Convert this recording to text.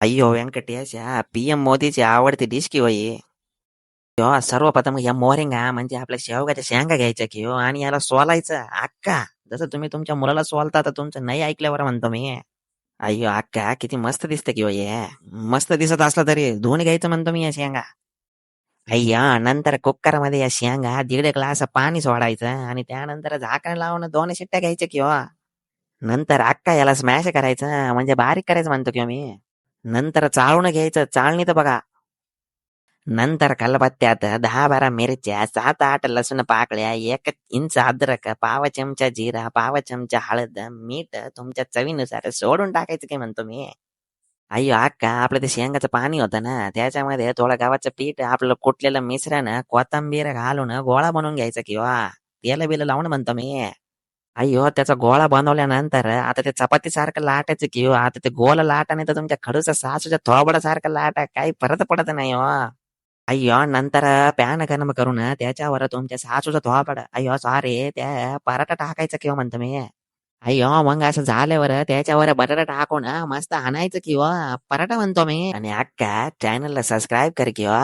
अय्यो Venkatesh P M मोदीची आवडती डिश की होई हो सर्वप्रथम या मोरिंगा म्हणजे आपल्या शेवगाच्या शेंगा घ्यायच्या की हो आणि याला सोलायचं अक्का जसं तुम्ही तुमच्या मुलाला सोलता तर तुमचं नाही ऐकल्यावर म्हणतो मी अय्यो अक्का किती मस्त दिसतं की हो ये मस्त दिसत असलं तरी धुवून घ्यायचं म्हणतो मी या शेंगा अय्या नंतर कुकरमध्ये या शेंगा दीड ग्लास पाणी सोडायचं आणि त्यानंतर झाकण लावून दोन शिट्ट्या घ्यायच्या की हो नंतर अक्का याला स्मॅश करायचं म्हणजे बारीक करायचं म्हणतो किंवा मी नंतर चाळून घ्यायचं. चाळणी तर बघा. नंतर कलबत्त्यात दहा बारा मिरच्या सात आठ लसूण पाकळ्या एक इंच अद्रक पाव चमचा जिरा पाव चमचा हळद मीठ तुमच्या चवीनुसार सोडून टाकायचं काय म्हणतो मी अय्यो अक्का आपलं ते शेंगाचं पाणी होतं ना त्याच्यामध्ये थोडं गावाचं पीठ आपलं कुटलेलं मिश्रण कोथंबीर घालून गोळा बनवून घ्यायचं किंवा तेल बिल लावून म्हणतो मी अय्यो त्याचा गोळा बनवल्यानंतर आता ते चपाती सारखं लाटायचं की हो आता ते गोल लाटा नाही तर तुमच्या खडूचा सासूच्या थोबडा सारखं लाटा काही परत पडत नाही हो. अय्यो नंतर पॅन गरम करून त्याच्यावर तुमच्या सासूचा थोबड. अय्यो सॉरी त्या पराठा टाकायचं किंवा हो म्हणतो मी. अय्यो मग असं झाल्यावर त्याच्यावर बटाटा टाकून मस्त आणायचं किंवा हो, पराठा म्हणतो मी. आणि अक्का चॅनलला सबस्क्राईब कर किंवा